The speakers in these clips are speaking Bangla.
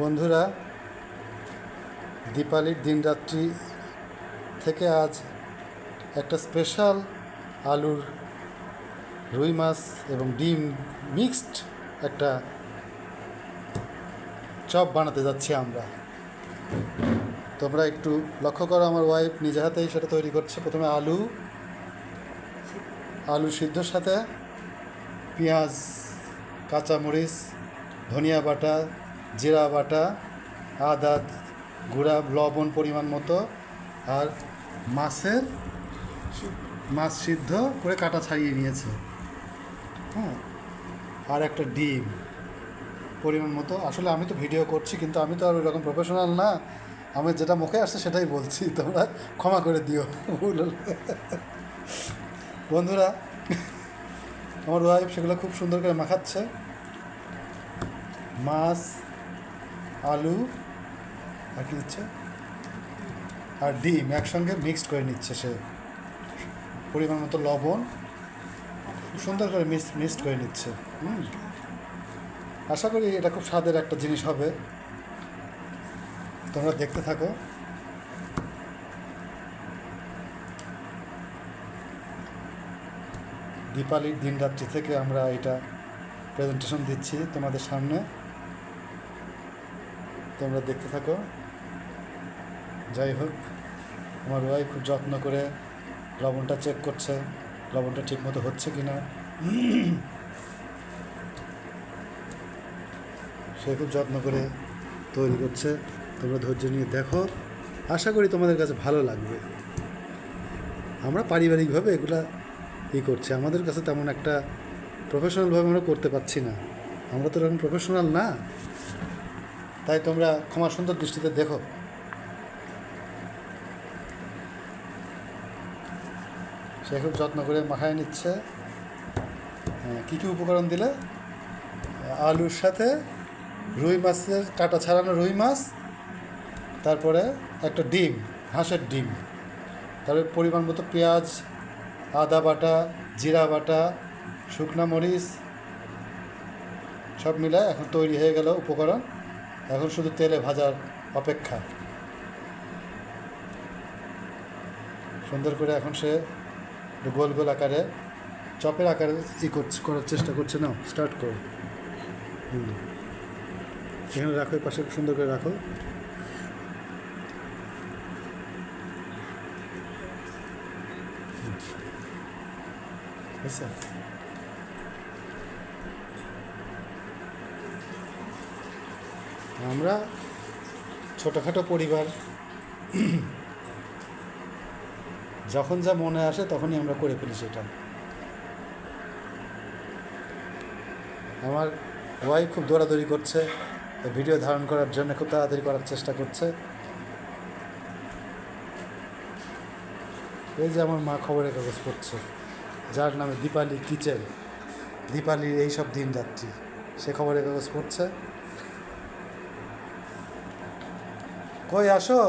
বন্ধুরা, দীপালির দিনরাত্রি থেকে আজ একটা স্পেশাল আলুর রুই মাছ এবং ডিম মিক্সড একটা চপ বানাতে যাচ্ছি আমরা। তোমরা একটু লক্ষ্য করো, আমার ওয়াইফ নিজে হাতেই সেটা তৈরি করছে। প্রথমে আলু আলু সিদ্ধর সাথে পেঁয়াজ, কাঁচামরিচ, ধনিয়া বাটা জিরা, বাটা, আদা, গুঁড়া, লবণ পরিমাণ মতো আর মাছের মাছ সিদ্ধ করে কাটা ছাড়িয়ে নিয়েছে। হ্যাঁ আর একটা ডিম পরিমাণ মতো। আসলে আমি তো ভিডিও করছি, কিন্তু আমি তো আর ওইরকম প্রফেশনাল না। আমি যেটা মুখে আসছে সেটাই বলছি, তোমরা ক্ষমা করে দিও বন্ধুরা, আমার ওয়াইফ সেগুলো খুব সুন্দর করে মাখাচ্ছে। মাছ আলু, আর কি দিচ্ছে? আর ডিম, একসঙ্গে মিক্সড করে নিচ্ছে সে। পরিমাণ মতো লবণ খুব সুন্দর করে মিক্স মিক্সড করে নিচ্ছে। হুম। আশা করি এটা খুব স্বাদের একটা জিনিস হবে। তোমরা দেখতে থাকো। দীপালির দিনরাত্রি থেকে আমরা এটা প্রেজেন্টেশন দিচ্ছি তোমাদের সামনে। তোমরা দেখতে থাকো। যাই হোক আমার ওয়াইফ খুব যত্ন করে লবণটা চেক করছে, লবণটা ঠিকমতো হচ্ছে কি না সে খুব যত্ন করে তৈরি করছে। তোমরা ধৈর্য নিয়ে দেখো। আশা করি তোমাদের কাছে ভালো লাগবে। আমরা পারিবারিকভাবে এগুলা ই করছি। আমাদের কাছে তেমন একটা প্রফেশনালভাবে আমরা করতে পারছি না। আমরা তো এরকম প্রফেশনাল না। তাই তোমরা ক্ষমা সুন্দর দৃষ্টিতে দেখো। সে খুব যত্ন করে মাখায় নিচ্ছে। হ্যাঁ, কী কী উপকরণ দিলে? আলুর সাথে রুই মাছের কাটা ছাড়ানো রুই মাছ তারপরে একটা ডিম হাঁসের ডিম। তারপরে পরিমাণ মতো পেঁয়াজ আদা বাটা জিরা বাটা শুকনা মরিচ সব মিলে এখন তৈরি হয়ে গেল উপকরণ। এখন শুধু তেলে ভাজার অপেক্ষা। সুন্দর করে এখন সে গোল গোল আকারে, চপের আকারে ই করার চেষ্টা করছে না স্টার্ট করো। এখানে রাখো পাশে সুন্দর করে রাখো? আমরা ছোটোখাটো পরিবার। যখন যা মনে আসে তখনই আমরা করে ফেলি সেটা। আমার ওয়াইফ খুব দৌড়াদৌড়ি করছে ভিডিও ধারণ করার জন্য খুব তাড়াতাড়ি করার চেষ্টা করছে। এই যে আমার মা খবরের কাগজ পড়ছে, যার নামে দীপালি কিচেন। দীপালির এইসব দিন রাত্রি, সে খবরের কাগজ পড়ছে। কই আসো?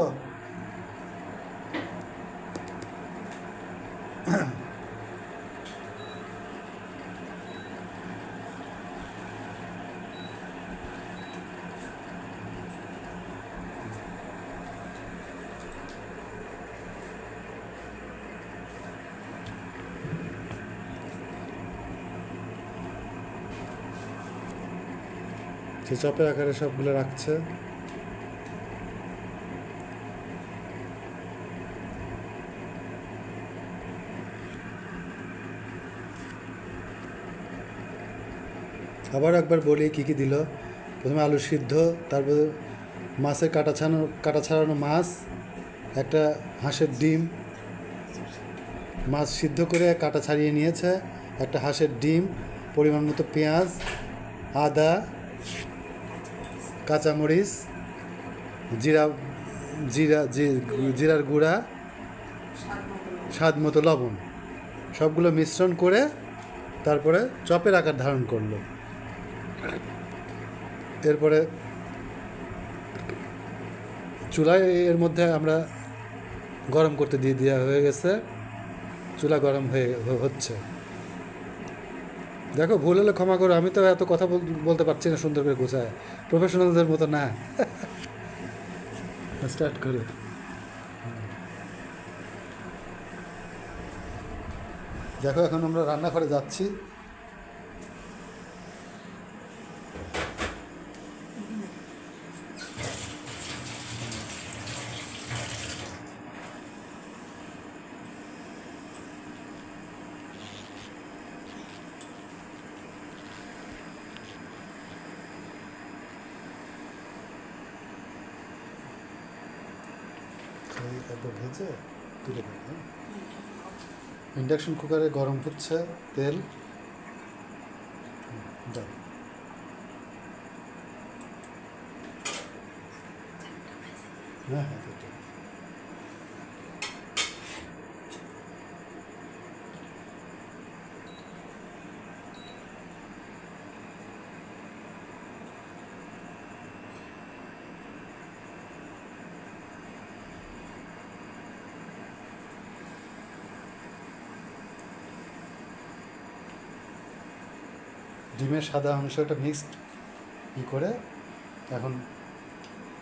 চপের আকারে সবগুলো রাখছে আবার একবার বলি কী কী দিল? প্রথমে আলু সিদ্ধ, তারপর মাছের কাটা ছাড়ানো কাটা ছাড়ানো মাছ, একটা হাঁসের ডিম। মাছ সিদ্ধ করে কাটা ছাড়িয়ে নিয়েছে, একটা হাঁসের ডিম, পরিমাণ মতো পেঁয়াজ, আদা, কাঁচামরিচ, জিরা জিরা জিরার গুঁড়া, স্বাদ মতো লবণ। সবগুলো মিশ্রণ করে তারপরে চপের আকার ধারণ করল। এরপরে চুলায় এর মধ্যে আমরা গরম করতে দিয়ে দেওয়া হয়ে গেছে। চুলা গরম হয়ে হচ্ছে। দেখো, ভুল হলে ক্ষমা করো, আমি তো এত কথা বলতে পারছি না সুন্দর করে গোছায়। প্রফেশনালদের মতো না। স্টার্ট করে। দেখো, এখন আমরা রান্নাঘরে যাচ্ছি। এই তারপর ভেজে তুলে হ্যাঁ? ইন্ডাকশন কুকারে গরম হচ্ছে তেল। দাও হ্যাঁ হ্যাঁ ডিমের সাদা অংশটা মিক্সড ই করে এখন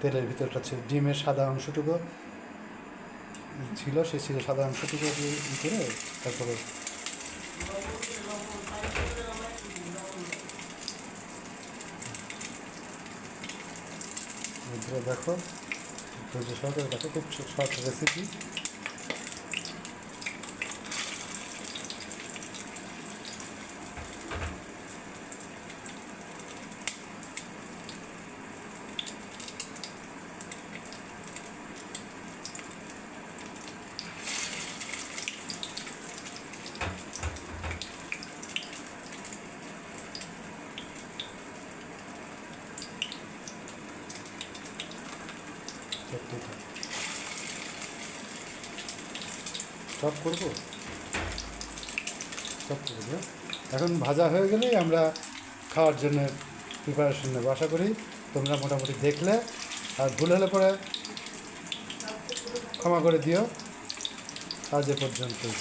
তেলের ভিতরটা ছিল। ডিমের সাদা অংশটুকু ছিল, সে ছিল সাদা অংশটুকু ই করে তারপরে দেখো, ধৈর্য সহকারে দেখো, খুব শর্ট রেসিপি সব করব? সব করব দিও এখন ভাজা হয়ে গেলেই আমরা খাওয়ার জন্য প্রিপারেশন নেব। আশা করি তোমরা মোটামুটি দেখলে, আর ভুল হলে পরে ক্ষমা করে দিও। আজ এ পর্যন্তই।